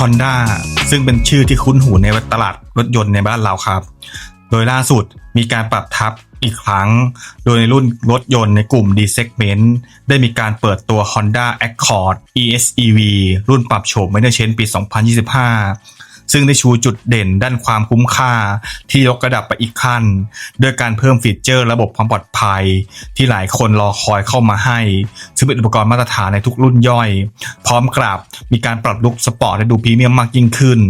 Honda ซึ่งเป็นชื่อที่คุ้นหูในตลาดรถยนต์ในบ้านเราครับ โดยล่าสุดมีการปรับทับอีกครั้ง โดยในรุ่นรถยนต์ในกลุ่ม D segment ได้มีการเปิดตัว Honda Accord ESEV รุ่นปรับโฉมไม่ได้เชนปี 2025 ซึ่งได้ชูจุดเด่นด้านความคุ้มค่า ที่ยกระดับไปอีกขั้น ด้วยการเพิ่มฟีเจอร์ระบบความปลอดภัย ที่หลายคนรอคอยเข้ามาให้ ซึ่งเป็นอุปกรณ์มาตรฐานในทุกรุ่นย่อย พร้อมกับมีการปรับลุคสปอร์ตและดูพรีเมียมมากยิ่งขึ้น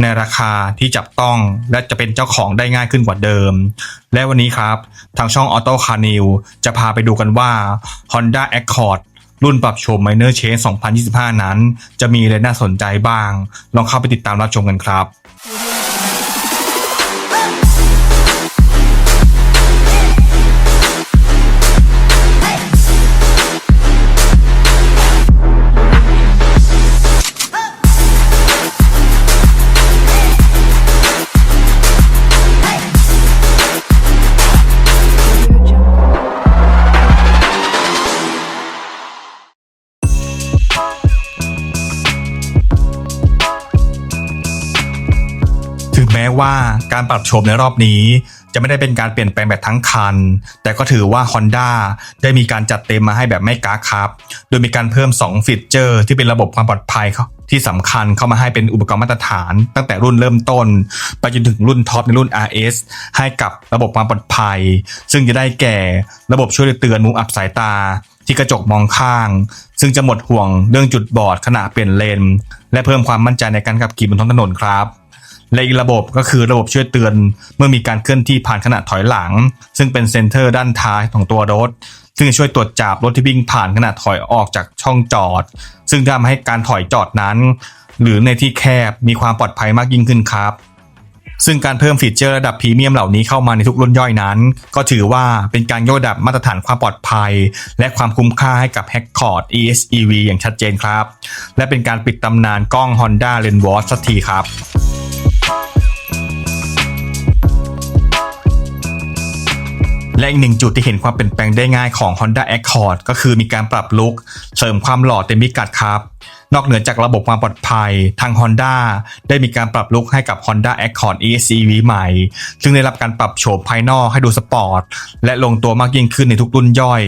ในราคาที่จับต้องและจะเป็นเจ้าของได้ง่ายขึ้นกว่าเดิม และวันนี้ครับ ทางช่อง Auto Car New จะพาไปดูกันว่า Honda Accord รุ่นปรับโฉม Minor Change 2025 นั้น จะมีอะไรน่าสนใจบ้าง ลองเข้าไปติดตามรับชมกันครับ ว่าการปรับโฉมในรอบนี้ จะไม่ได้เป็นการเปลี่ยนแปลงแบบทั้งคัน แต่ก็ถือว่า Honda ได้มีการจัดเต็มมาให้แบบไม่กาครับ โดยมีการเพิ่ม 2 ฟีเจอร์ที่เป็นระบบความปลอดภัยเขาที่สำคัญเข้ามาให้เป็นอุปกรณ์มาตรฐาน ตั้งแต่รุ่นเริ่มต้น ไปจนถึงรุ่นท็อปในรุ่น RS ให้กับระบบความปลอดภัย ซึ่งจะได้แก่ระบบช่วยเตือนมุมอับสายตา ที่กระจกมองข้าง ซึ่งจะหมดห่วงเรื่องจุดบอดขณะเปลี่ยนเลน และเพิ่มความมั่นใจในการขับขี่บนท้องถนนครับ และอีกระบบก็คือระบบช่วยเตือน เมื่อมีการเคลื่อนที่ผ่านขณะถอยหลัง ซึ่งเป็นเซนเตอร์ด้านท้ายของตัวรถ ซึ่งจะช่วยตรวจจับรถที่วิ่งผ่านขณะถอยออกจากช่องจอด ซึ่งทำให้การถอยจอดนั้น หรือในที่แคบมีความปลอดภัยมากยิ่งขึ้นครับซึ่งการเพิ่มฟีเจอร์ระดับพรีเมียมเหล่านี้เข้ามาในทุกรุ่นย่อยนั้น ก็ถือว่าเป็นการยกระดับมาตรฐานความปลอดภัย และความคุ้มค่าให้กับ h a c k o r d ESEV อย่างชัดเจนครับ และเป็นการปิดตำนานกล้อง Honda l e n w a t c h สักทีครับ และอีกหนึ่งจุดที่เห็นความเปลี่ยนแปลงได้ง่ายของ Honda Accord ก็คือมีการปรับลุคเสริมความหล่อเต็มพิกัดครับ นอกเหนือจากระบบความปลอดภัย ทาง Honda ได้มีการปรับลุคให้กับ Honda Accord ESEV ใหม่ ซึ่งได้รับการปรับโฉมภายนอกให้ดูสปอร์ต และลงตัวมากยิ่งขึ้นในทุกรุ่นย่อย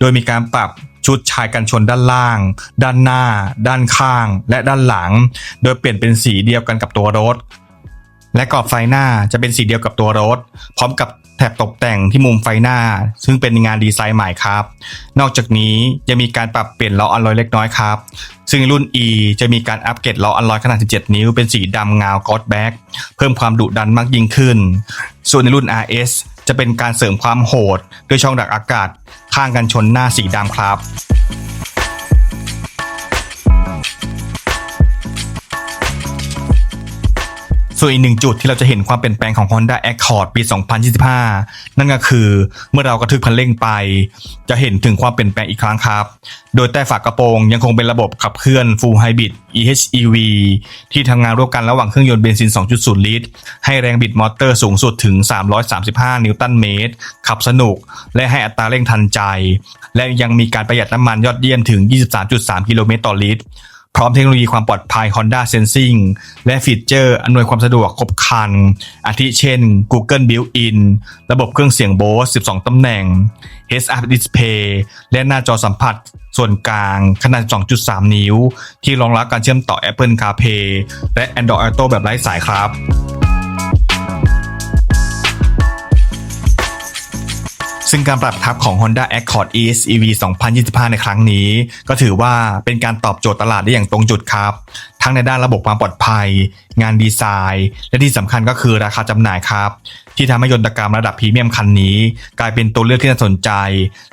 โดยมีการปรับชุดชายกันชนด้านล่าง ด้านหน้า ด้านข้าง และด้านหลัง โดยเปลี่ยนเป็นสีเดียวกันกับตัวรถ และกรอบไฟหน้าจะเป็นสีเดียวกับตัวรถ พร้อมกับ แถบตกแต่งที่มุมไฟหน้า ซึ่งเป็นงานดีไซน์ใหม่ครับ นอกจากนี้ยังมีการปรับเปลี่ยนล้ออัลลอยเล็กน้อยครับ ซึ่งรุ่น E จะมีการอัปเกรดล้ออัลลอยขนาด 17 นิ้ว เป็นสีดำเงาก็อดแบ็กเพิ่มความดุดันมากยิ่งขึ้น ส่วนในรุ่น RS จะเป็นการเสริมความโหด ด้วยช่องดักอากาศ ข้างกันชนหน้าสีดำครับ ส่วนอีกหนึ่งจุดที่เราจะเห็นความเปลี่ยนแปลงของ Honda Accord ปี 2025 นั่นก็คือเมื่อเรากระทึกคันเร่งไป จะเห็นถึงความเปลี่ยนแปลงอีกครั้งครับ โดยใต้ฝากระโปรงยังคงเป็นระบบขับเคลื่อน Full Hybrid EHEV ที่ทำงานร่วมกันระหว่างเครื่องยนต์เบนซิน 2.0 ลิตร ให้แรงบิดมอเตอร์สูงสุดถึง 335 นิวตันเมตร ขับสนุก และให้อัตราเร่งทันใจ และยังมีการประหยัดน้ำมันยอดเยี่ยมถึง 23.3 กิโลเมตรต่อลิตร พร้อมเทคโนโลยีความปลอดภัย Honda Sensing และฟีเจอร์อำนวยความสะดวกครบครัน อาทิเช่น Google Built-in ระบบเครื่องเสียง Bose 12 ตำแหน่ง Heads-up Display และหน้าจอสัมผัสส่วนกลางขนาด 2.3 นิ้ว ที่รองรับการเชื่อมต่อ Apple CarPlay และ Android Auto แบบไร้สายครับ ซึ่งการปรับทับของ Honda Accord ESEV 2025 ในครั้งนี้ ก็ถือว่าเป็นการตอบโจทย์ตลาดได้อย่างตรงจุดครับ ทั้งในด้านระบบความปลอดภัย งานดีไซน์ และที่สำคัญก็คือราคาจำหน่ายครับ ที่ทำให้ยนตกรรมระดับพรีเมียมคันนี้ กลายเป็นตัวเลือกที่น่าสนใจ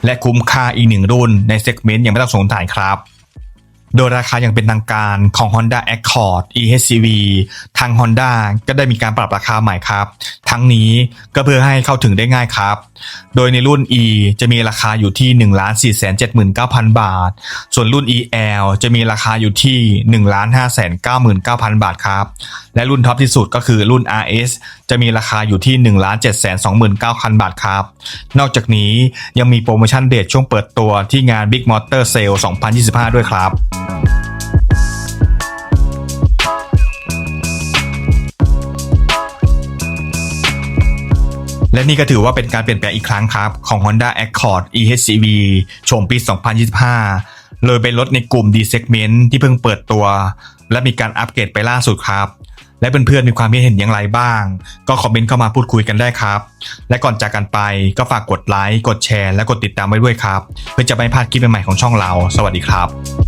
และคุ้มค่าอีกหนึ่งรุ่นในเซกเมนต์ยังไม่ต้องสงสัยครับ โดยราคาอย่างเป็นทางการของ Honda Accord EHCV ทาง Honda ก็ได้มีการปรับราคาใหม่ครับ ทั้งนี้ก็เพื่อให้เข้าถึงได้ง่ายครับ โดยในรุ่น E จะมีราคาอยู่ที่ 1 4 7 9 0 0 0 บาท ส่วนรุ่น EL จะมีราคาอยู่ที่ 1 5 9 9 0 0 0 บาทครับ และรุ่นท็อปที่สุดก็คือรุ่น RS จะมีราคาอยู่ที่ 1 7 2 9 0 0 0 บาทครับ นอกจากนี้ยังมีโปรโมชั่นเดทช่วงเปิดตัวที่งาน Big Motor Sale 2025 ด้วยครับและนี่ก็ถือว่าเป็นการเปลี่ยนแปลงอีกครั้งครับ ของ Honda Accord EHCV ชมปี 2025 เลยเป็นรถในกลุ่ม D segment ที่เพิ่งเปิดตัว และมีการอัปเกรดไปล่าสุดครับ และเพื่อนๆมีความเห็นอย่างไรบ้าง ก็คอมเมนต์เข้ามาพูดคุยกันได้ครับ และก่อนจากกันไปก็ฝากกดไลค์กดแชร์และกดติดตามไว้ด้วยครับ เพื่อจะไม่พลาดคลิปใหม่ๆของช่องเรา สวัสดีครับ